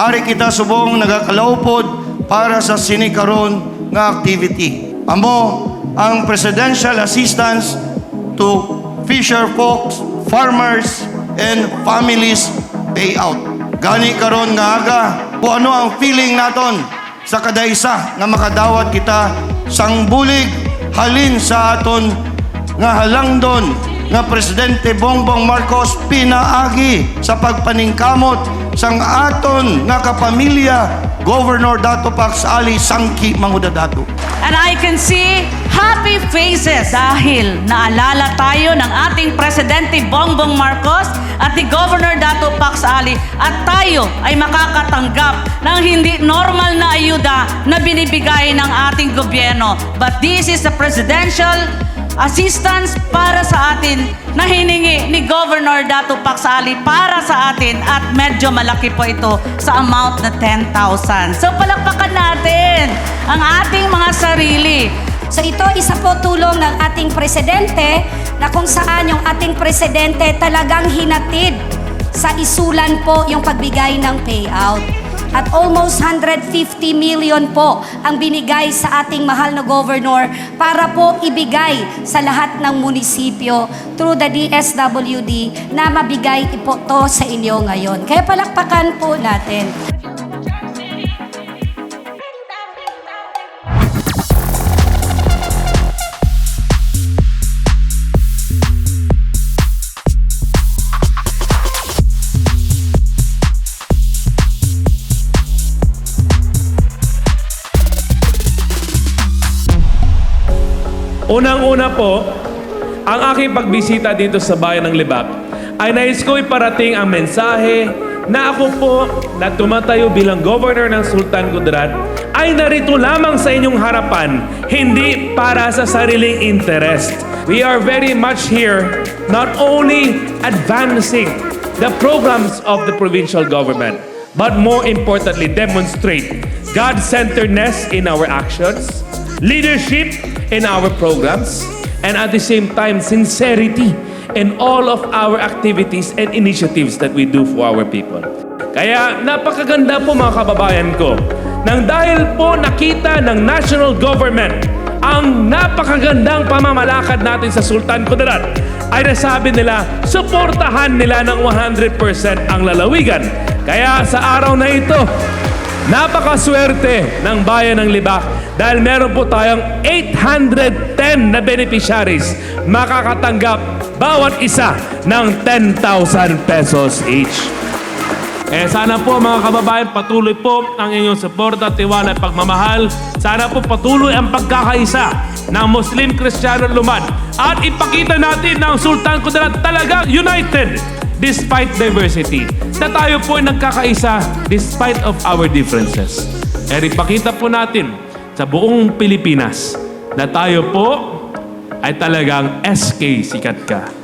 Ari kita subong nagakalaupod para sa sinikaron nga activity. Amo ang presidential assistance to fisher folks, farmers, and families payout. Gani karon nga aga, kung ano ang feeling naton sa kadaysa nga makadawat kita sang bulig halin sa aton nga halangdon nga Presidente Bongbong Marcos pinaagi sa pagpaningkamot sang aton nga kapamilya Governor Dato Pax Ali Sangki Mangudadato. And I can see happy faces dahil naalala tayo ng ating Presidente Bongbong Marcos at ni Governor Dato Pax Ali at tayo ay makakatanggap ng hindi normal na ayuda na binibigay ng ating gobyerno. But this is a presidential assistance para sa atin na hiningi ni Governor Dato Pax Ali para sa atin at medyo malaki po ito sa amount na 10,000. So palakpakan natin ang ating mga sarili. So ito isa po tulong ng ating presidente na kung saan yung ating presidente talagang hinatid sa isulan po yung pagbigay ng payout. At almost 150 million po ang binigay sa ating mahal na governor para po ibigay sa lahat ng munisipyo through the DSWD na mabigay po to sa inyo ngayon. Kaya palakpakan po natin. Unang-una po, ang aking pagbisita dito sa bayan ng Libak ay nais ko iparating ang mensahe na ako po na tumatayo bilang governor ng Sultan Kudarat ay narito lamang sa inyong harapan, hindi para sa sariling interest. We are very much here not only advancing the programs of the provincial government, but more importantly, demonstrate God-centeredness in our actions, leadership in our programs, and at the same time, sincerity in all of our activities and initiatives that we do for our people. Kaya napakaganda po mga kababayan ko, nang dahil po nakita ng national government ang napakagandang pamamalakad natin sa Sultan Kudarat, ay nasabi nila, suportahan nila ng 100% ang lalawigan. Kaya sa araw na ito, Napakaswerte ng bayan ng Libak dahil meron po tayong 810 na beneficiaries makakatanggap bawat isa ng 10,000 pesos each. Eh sana po mga kababayan patuloy po ang inyong suporta, tiwala at pagmamahal. Sana po patuloy ang pagkakaisa ng Muslim, Kristiyano, Lumad. At ipakita natin na ang Sultan Kudarat talagang united despite diversity. Na tayo po ay nagkakaisa despite of our differences. Eh ipakita po natin sa buong Pilipinas na tayo po ay talagang SK sikat ka.